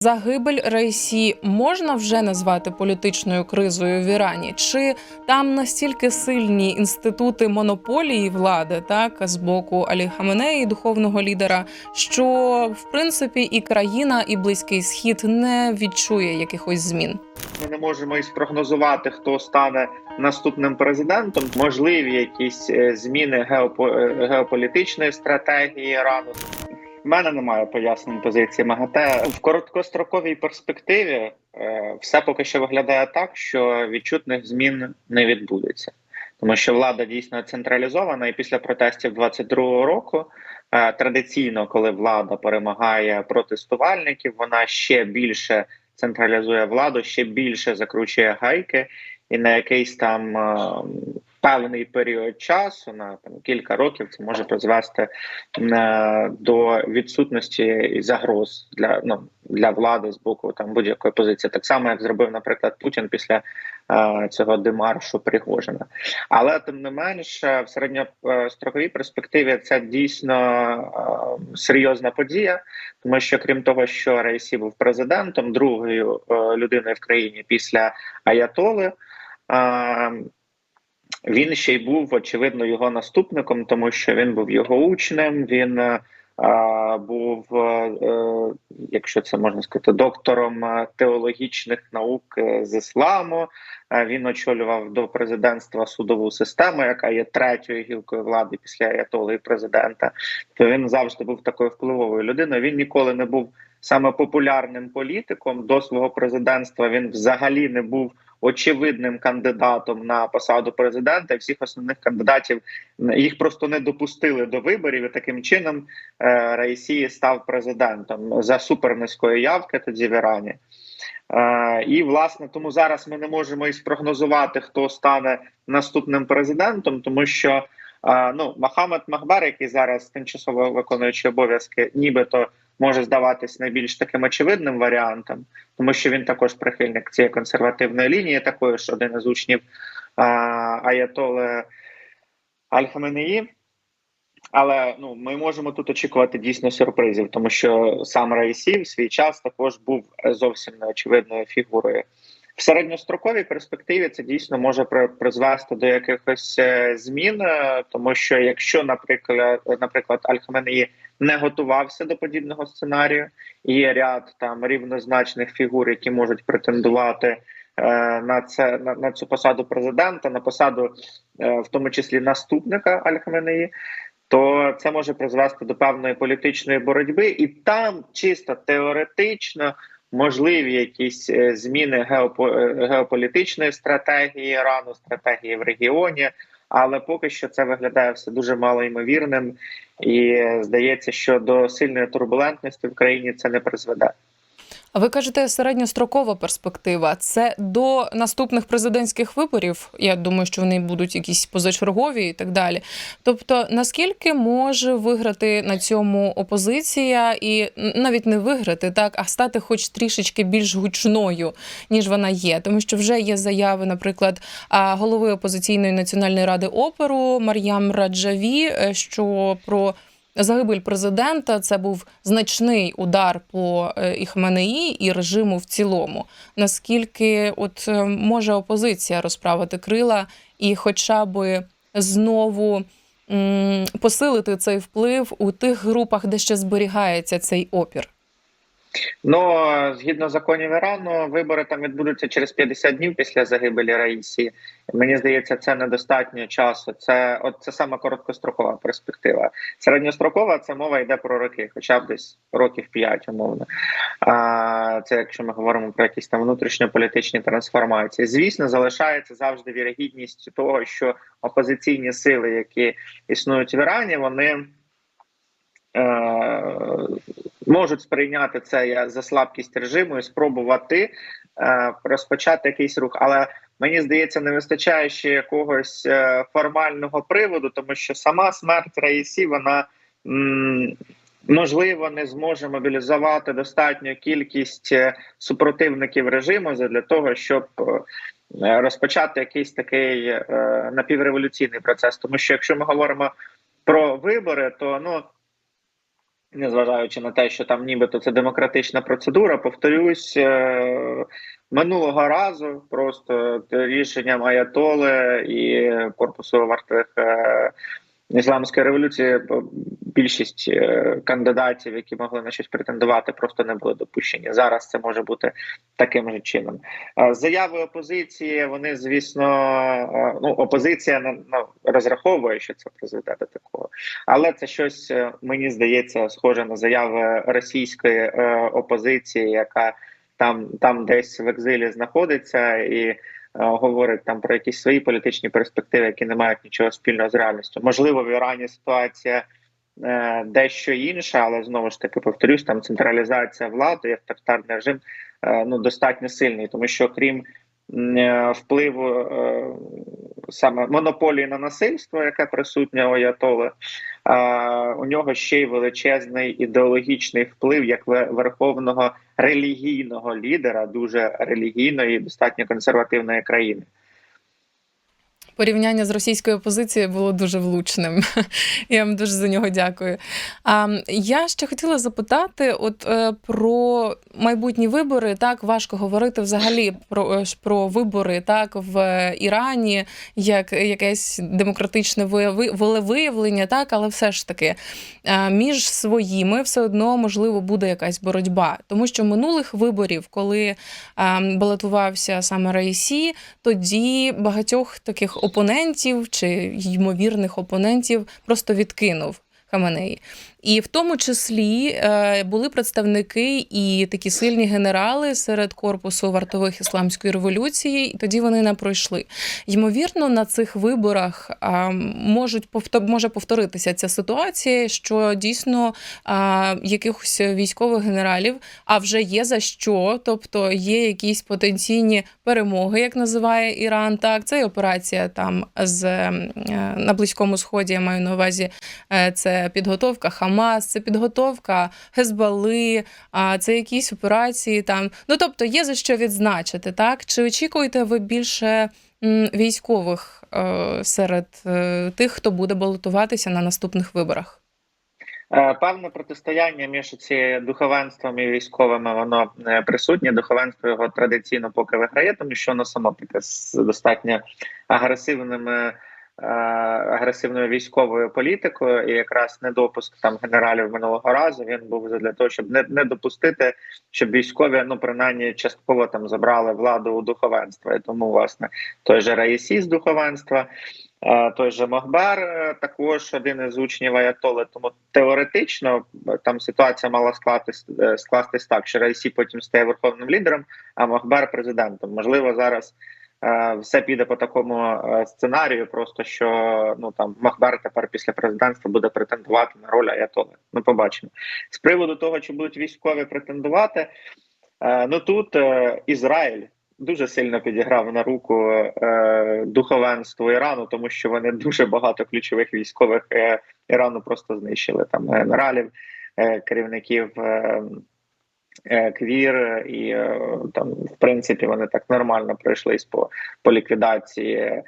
Загибель Рейсі можна вже назвати політичною кризою в Ірані? Чи там настільки сильні інститути монополії влади, так з боку Алі Хаменеї, духовного лідера, що в принципі і країна, і близький схід не відчує якихось змін? Ми не можемо і спрогнозувати, хто стане наступним президентом. Можливі якісь е, зміни е, геополітичної стратегії Ірану. Мене немає пояснень позиції МАГАТЕ. В короткостроковій перспективі е, все поки що виглядає так, що відчутних змін не відбудеться, тому що влада дійсно централізована, і після протестів 22-го року е, традиційно, коли влада перемагає протестувальників, вона ще більше централізує владу, ще більше закручує гайки, і на якийсь там е, певний період часу, на там кілька років, це може призвести е, до відсутності і загроз для ну для влади з боку там будь-якої позиції, так само як зробив, наприклад, Путін після е, цього демаршу Пригожина. Але тим не менш, е, в середньостроковій перспективі це дійсно е, серйозна подія, тому що крім того, що Рейсі був президентом, другою е, людиною в країні після Аятоли. Він ще й був очевидно його наступником, тому що він був його учнем. Він е, був, е, е, якщо це можна сказати, доктором теологічних наук з ісламу. Е, Він очолював до президентства судову систему, яка є третьою гілкою влади після Аятоли і президента. То він завжди був такою впливовою людиною. Він ніколи не був саме популярним політиком. До свого президентства він взагалі не був очевидним кандидатом на посаду президента. Всіх основних кандидатів їх просто не допустили до виборів. і Таким чином е, Раїсі став президентом за супернизької явки тоді в Ірані. Е, і власне тому зараз ми не можемо і спрогнозувати, хто стане наступним президентом, тому що е, ну Мохаммед Махбар, який зараз тимчасово виконуючий обов'язки, нібито може здаватись найбільш таким очевидним варіантом, тому що він також прихильник цієї консервативної лінії, також один із учнів а, Аятоли Аль-Хаменеї. Але ну ми можемо тут очікувати дійсно сюрпризів, тому що сам Раїсі в свій час також був зовсім неочевидною фігурою. В середньостроковій перспективі це дійсно може при- призвести до якихось е, змін, е, тому що якщо, наприклад, наприклад, Аль-Хаменеї не готувався до подібного сценарію, є ряд там рівнозначних фігур, які можуть претендувати е, на це на, на цю посаду президента, на посаду, е, в тому числі наступника Аль-Хаменеї, то це може призвести до певної політичної боротьби, і там чисто теоретично можливі якісь е, зміни е, геополітичної стратегії Ірану, стратегії в регіоні. Але поки що це виглядає все дуже малоймовірним, і е, здається, що до сильної турбулентності в країні це не призведе. А ви кажете, середньострокова перспектива це до наступних президентських виборів. Я думаю, що вони будуть якісь позачергові і так далі. Тобто, наскільки може виграти на цьому опозиція, і навіть не виграти, так а стати, хоч трішечки більш гучною, ніж вона є, тому що вже є заяви, наприклад, голови опозиційної національної ради оперу Мар'ям Раджаві, е, що про Загибель президента це був значний удар по е, і Хменеї, і режиму в цілому. Наскільки от е, може опозиція розправити крила і, хоча би знову посилити цей вплив у тих групах, де ще зберігається цей опір? Ну згідно законів Ірану, вибори там відбудуться через 50 днів після загибелі Раїсі. Мені здається, це недостатньо часу. Це от це саме короткострокова перспектива. Середньострокова це мова йде про роки, хоча б десь років 5, умовно. А це якщо ми говоримо про якісь там внутрішньополітичні трансформації. Звісно, залишається завжди вірогідність того, що опозиційні сили, які існують в Ірані, вони. Е, можуть сприйняти це за слабкість режиму і спробувати е, розпочати якийсь рух. Але мені здається, не вистачає ще якогось е, формального приводу, тому що сама смерть Раїсі, вона можливо не зможе мобілізувати достатню кількість супротивників режиму для того, щоб розпочати якийсь такий напівреволюційний процес. Тому що якщо ми говоримо про вибори, то ну незважаючи на те, що там нібито це демократична процедура, повторюсь, е, минулого разу просто рішенням Аятоли і корпусу вартових е, ісламської революції більшість е, кандидатів, які могли на щось претендувати, просто не були допущені. Зараз це може бути таким же чином. Заяви опозиції, вони звісно, е, ну опозиція ну, розраховує, що це призведе до такого. Але це щось е, мені здається схоже на заяви російської опозиції, яка там, там десь в екзилі знаходиться і говорить там про якісь свої політичні перспективи, які не мають нічого спільного з реальністю. Можливо, в Ірані ситуація е, дещо інша, але знову ж таки повторюсь, там централізація влади, авторитарний режим е, ну достатньо сильний, тому що крім е, впливу е, саме монополії на насильство, яке присутнє у Аятоли, а, у нього ще й величезний ідеологічний вплив як верховного релігійного лідера, дуже релігійної, достатньо консервативної країни. Порівняння з російською опозицією було дуже влучним. Я вам дуже за нього дякую. А, я ще хотіла запитати: от е, про майбутні вибори. Так важко говорити взагалі про, е, про вибори так в Ірані, як якесь демократичне волевиявлення, так, але все ж таки між своїми все одно можливо буде якась боротьба, тому що минулих виборів, коли е, балотувався саме Раїсі, тоді багатьох таких опонентів чи ймовірних опонентів просто відкинув Хаменеї. І в тому числі е, були представники і такі сильні генерали серед корпусу вартових ісламської революції, і тоді вони не пройшли. Ймовірно, на цих виборах можуть може повторитися ця ситуація, що дійсно якихось військових генералів, а вже є за що, тобто є якісь потенційні перемоги, як називає Іран. Так, це і операція там з е, на близькому сході. Я маю на увазі е, це підготовка Хамас, це підготовка Хезбали, а це якісь операції там. Ну тобто є за що відзначити, так? Чи очікуєте ви більше військових е, серед е, тих, хто буде балотуватися на наступних виборах? Е, Певне протистояння між ці духовенством і військовими воно присутнє. Духовенство його традиційно поки виграє, тому що воно само таке з достатньо агресивними. Е, Агресивною військовою політикою, і якраз недопуск там генералів минулого разу він був для того, щоб не, не допустити, щоб військові ну принаймні частково там забрали владу у духовенства. І тому власне той же Раїсі з духовенства, Е, Той же Махбар е, також один із учнів Аятоли. Тому теоретично там ситуація мала скластись, е, скластись так, що Раїсі потім стає верховним лідером, а Махбар президентом. Можливо, зараз все піде по такому е, сценарію, просто що ну там Махбар тепер після президентства буде претендувати на роль Аятоли. Ми побачимо з приводу того, чи будуть військові претендувати. Е, ну тут е, Ізраїль дуже сильно підіграв на руку е, духовенству Ірану, тому що вони дуже багато ключових військових е, Ірану просто знищили там генералів, е, керівників. Е, е, Квір і е, там, в принципі, вони так нормально пройшлись по, по ліквідації е,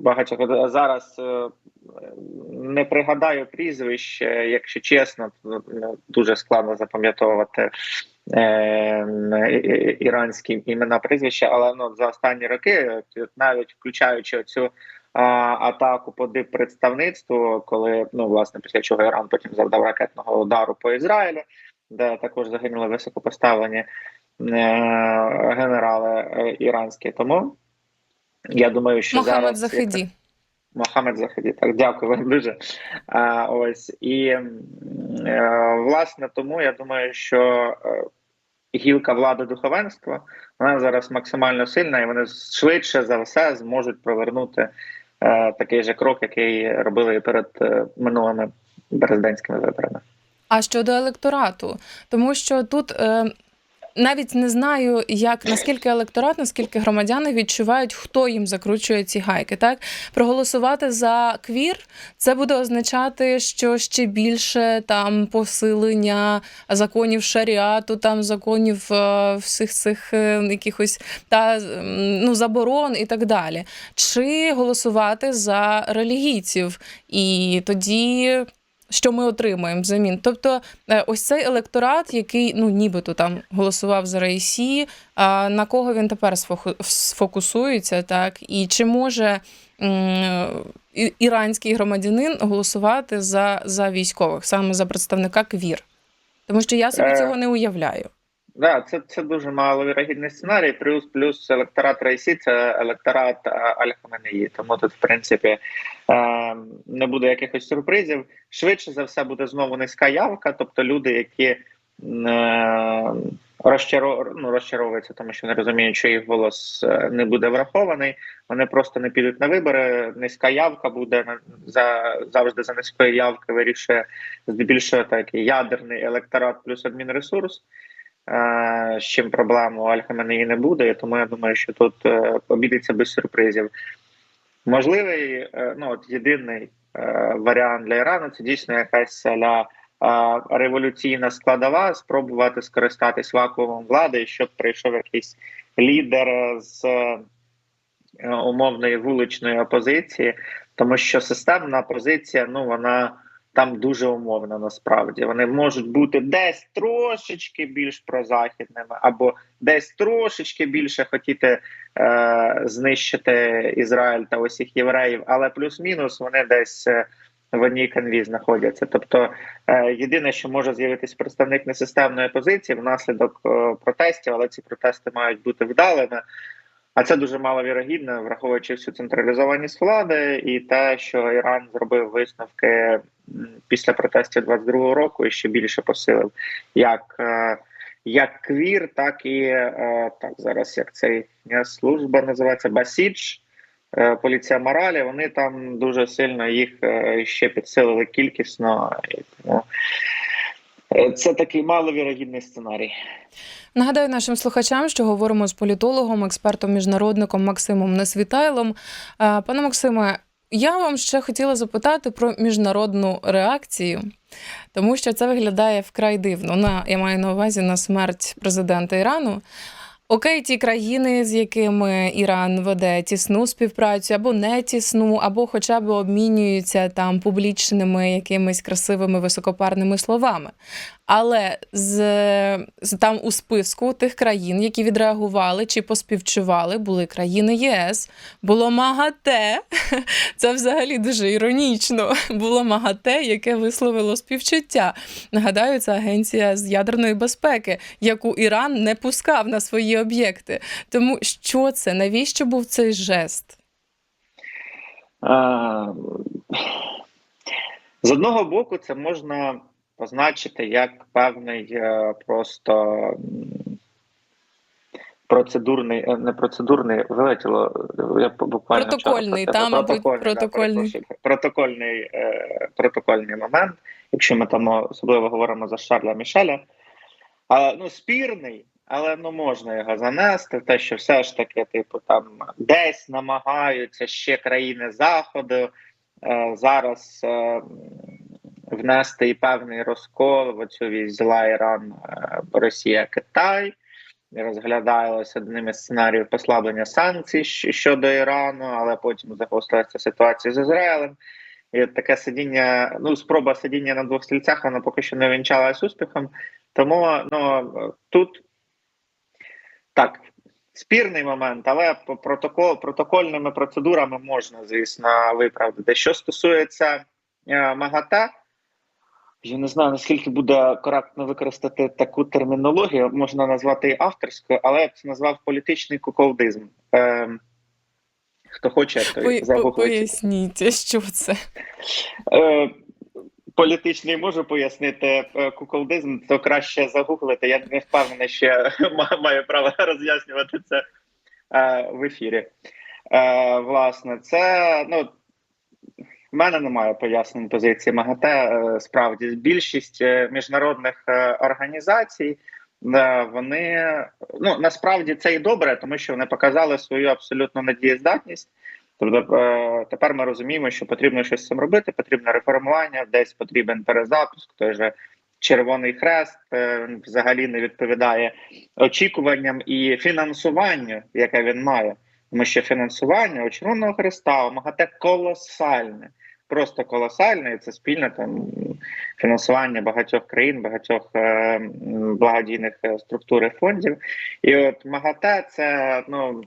багатьох. Зараз е, не пригадаю прізвищ, е, якщо чесно, ну, дуже складно запам'ятовувати е, іранські імена прізвища, але ну за останні роки, навіть включаючи оцю а, атаку по диппредставництву, коли ну власне після чого Іран потім завдав ракетного удару по Ізраїлю, де також загинули високопоставлені е, генерали е, іранські. Тому я думаю, що Мохаммед зараз Захиді. Мохамед Захиді, так дякую вам дуже. А, ось і е, власне тому я думаю, що е, гілка влади духовенства вона зараз максимально сильна, і вони швидше за все зможуть провернути е, такий же крок, який робили перед минулими президентськими виборами. А щодо електорату, тому що тут е, навіть не знаю, як наскільки електорат, наскільки громадяни відчувають, хто їм закручує ці гайки. Так проголосувати за квір це буде означати, що ще більше там посилення законів шаріату, там законів е, всіх цих е, якихось та ну заборон і так далі. Чи голосувати за релігійців, і тоді що ми отримаємо взамін. Тобто, е, ось цей електорат, який ну нібито там голосував за Раїсі, а на кого він тепер сфокусується, так і чи може іранський громадянин голосувати за, за військових, саме за представника КВІР? Тому що я собі Е, цього не уявляю. Да, це, це дуже маловірогідний сценарій. Плюс плюс електорат Райсі це електорат е, Аль-Хаменеї. Тому тут, в принципі, е, не буде якихось сюрпризів. Швидше за все буде знову низька явка, тобто люди, які е, розчаров... ну, розчаровуються, тому що не розуміють, що їх голос е, не буде врахований. Вони просто не підуть на вибори. Низька явка буде за завжди за низької явки вирішує здебільшого такий ядерний електорат плюс адмінресурс. Е, з чим проблем у Аль-Хаменеї не буде, тому я думаю, що тут е, обійдеться без сюрпризів. Можливий, е, ну от єдиний варіант для Ірану це дійсно якась ля революційна складова, спробувати скористатись вакуумом влади, щоб прийшов якийсь лідер з умовної вуличної опозиції, тому що системна опозиція, ну вона там дуже умовно насправді. Вони можуть бути десь трошечки більш прозахідними, або десь трошечки більше хотіти е, знищити Ізраїль та усіх євреїв, але плюс-мінус вони десь. е, В одній канві знаходяться, тобто е, єдине, що може з'явитись представник несистемної позиції внаслідок е, протестів, але ці протести мають бути вдалими. А це дуже маловірогідно, враховуючи всю централізованість влади і те, що Іран зробив висновки після протестів 22-го року і ще більше посилив як, е, як квір, так і е, так зараз як цей е, служба називається Басідж. Поліція моралі, вони там дуже сильно їх ще підсилили кількісно. І тому це такий маловірогідний сценарій. Нагадаю нашим слухачам, що говоримо з політологом, експертом, міжнародником Максимом Несвітайлом. Е, Пане Максиме, я вам ще хотіла запитати про міжнародну реакцію, тому що це виглядає вкрай дивно. На я маю на увазі на смерть президента Ірану. Окей, ті країни, з якими Іран веде тісну співпрацю, або не тісну, або хоча б обмінюються там публічними якимись красивими високопарними словами. Але з, з там у списку тих країн, які відреагували чи поспівчували, були країни ЄС, було МАГАТЕ. Це взагалі дуже іронічно. Було МАГАТЕ, яке висловило співчуття. Нагадаю, це агенція з ядерної безпеки, яку Іран не пускав на свої об'єкти. Тому що це? Навіщо був цей жест? Е, З одного боку, це можна позначити як певний е, просто процедурний, е, не процедурний, вилетіло, я буквально Протокольний, про це- та, мабуть, да, протокольний. протокольний, е, протокольний момент, якщо ми там особливо говоримо за Шарля Мішеля. А, ну, спірний, але ну можна його занести. Те, що все ж таки, типу, там десь намагаються ще країни Заходу е, зараз е, внести і певний розкол в вісь зла Іран, е, Росія, Китай. Розглядалося одним із сценаріїв послаблення санкцій щодо Ірану, але потім загострилася ситуація з Ізраїлем. І таке сидіння, ну спроба сидіння на двох стільцях, вона поки що не вінчалась успіхом. Тому ну тут так, спірний момент, але по протокол, протокольними процедурами можна, звісно, виправдати. Що стосується е, МАГАТЕ, я не знаю наскільки буде коректно використати таку термінологію, можна назвати і авторською, але я б це назвав політичний куколдизм. Е, хто хоче, той по- загуглить. Поясніть, що це? Е, політичний можу пояснити е, куколдизм, то краще загуглити. Я не впевнений, що маю право роз'яснювати це е, в ефірі. Е, власне, це ну. В мене немає пояснень позиції МАГАТЕ. Справді, більшість міжнародних організацій вони ну насправді це і добре, тому що вони показали свою абсолютну недієздатність. Тобто е, тепер ми розуміємо, що потрібно щось з цим робити, потрібне реформування, десь потрібен перезапуск. Той же Червоний Хрест е, взагалі не відповідає очікуванням і фінансуванню, яке він має. Тому що фінансування у Червоного Хреста МАГАТЕ колосальне. просто колосальне. і Це спільне там фінансування багатьох країн, багатьох е, благодійних е, структур і фондів. І от МАГАТЕ це ну.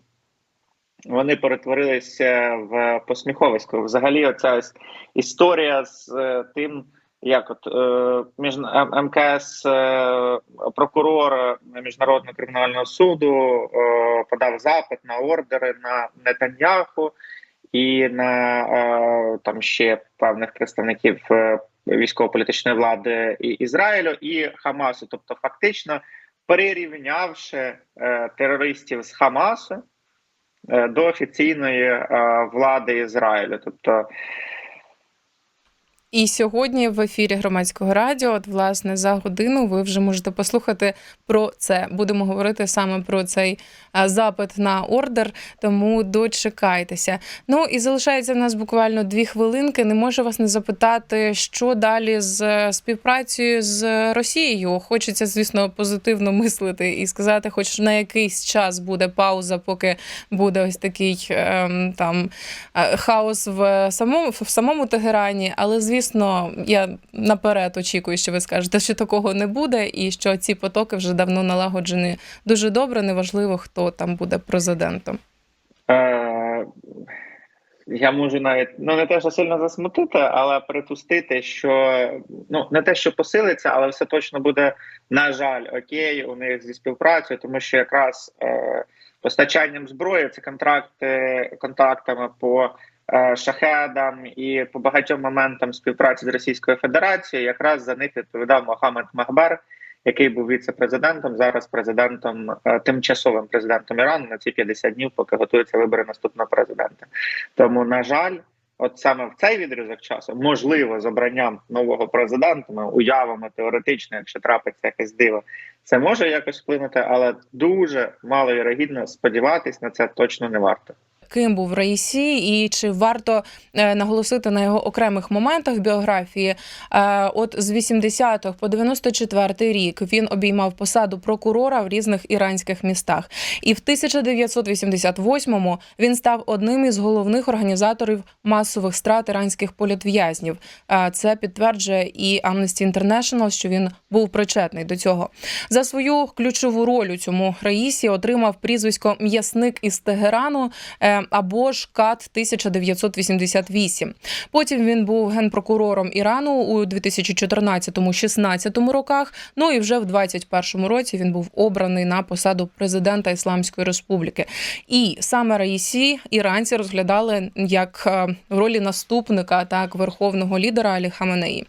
Вони перетворилися в посміховисько. Взагалі, оця ось історія з е, тим, як от е, між МКС е, прокурор міжнародного кримінального суду подав запит на ордери на Нетаньяху і на там ще певних представників військово-політичної влади і Ізраїлю і Хамасу, тобто фактично перерівнявши терористів з Хамасу до офіційної е, влади Ізраїлю, тобто. І сьогодні в ефірі громадського радіо, от власне за годину, ви вже можете послухати про це. Будемо говорити саме про цей запит на ордер, тому дочекайтеся. Ну і залишається в нас буквально дві хвилинки. Не можу вас не запитати, що далі з е, співпрацею з Росією. Хочеться, звісно, позитивно мислити і сказати, хоч на якийсь час буде пауза, поки буде ось такий ем, там е, хаос в самому в самому Тегерані. Але звісно, я наперед очікую, що ви скажете, що такого не буде, і що ці потоки вже давно налагоджені дуже добре. Неважливо, хто там буде президентом. Е, я можу навіть ну не те, що сильно засмутити, але припустити, що ну не те, що посилиться, але все точно буде, на жаль, окей, у них зі співпрацею, тому що якраз е, постачанням зброї це контракти контактами по шахедам і по багатьом моментам співпраці з Російською Федерацією. Якраз за них відповідав Мохаммед Махбер, який був віце-президентом, зараз президентом, е, тимчасовим президентом Ірану на ці 50 днів, поки готуються вибори наступного президента. Тому, на жаль, от саме в цей відрізок часу, можливо, з обранням нового президента, ми уявимо теоретично, якщо трапиться якесь диво, це може якось вплинути, але дуже маловірогідно сподіватись на це точно не варто. Ким був Раїсі, і чи варто е, наголосити на його окремих моментах біографії? Е, от з 80-х по 94-й рік він обіймав посаду прокурора в різних іранських містах. І в 1988-му він став одним із головних організаторів масових страт іранських політв'язнів. Е, Це підтверджує і Amnesty International, що він був причетний до цього. За свою ключову роль у цьому Раїсі отримав прізвисько м'ясник із Тегерану або ж КАТ 1988. Потім він був генпрокурором Ірану у 2014-16 роках. Ну і вже в 2021 році він був обраний на посаду президента Ісламської Республіки. І саме Раїсі іранці розглядали як е, в ролі наступника так верховного лідера Алі Хаменеї.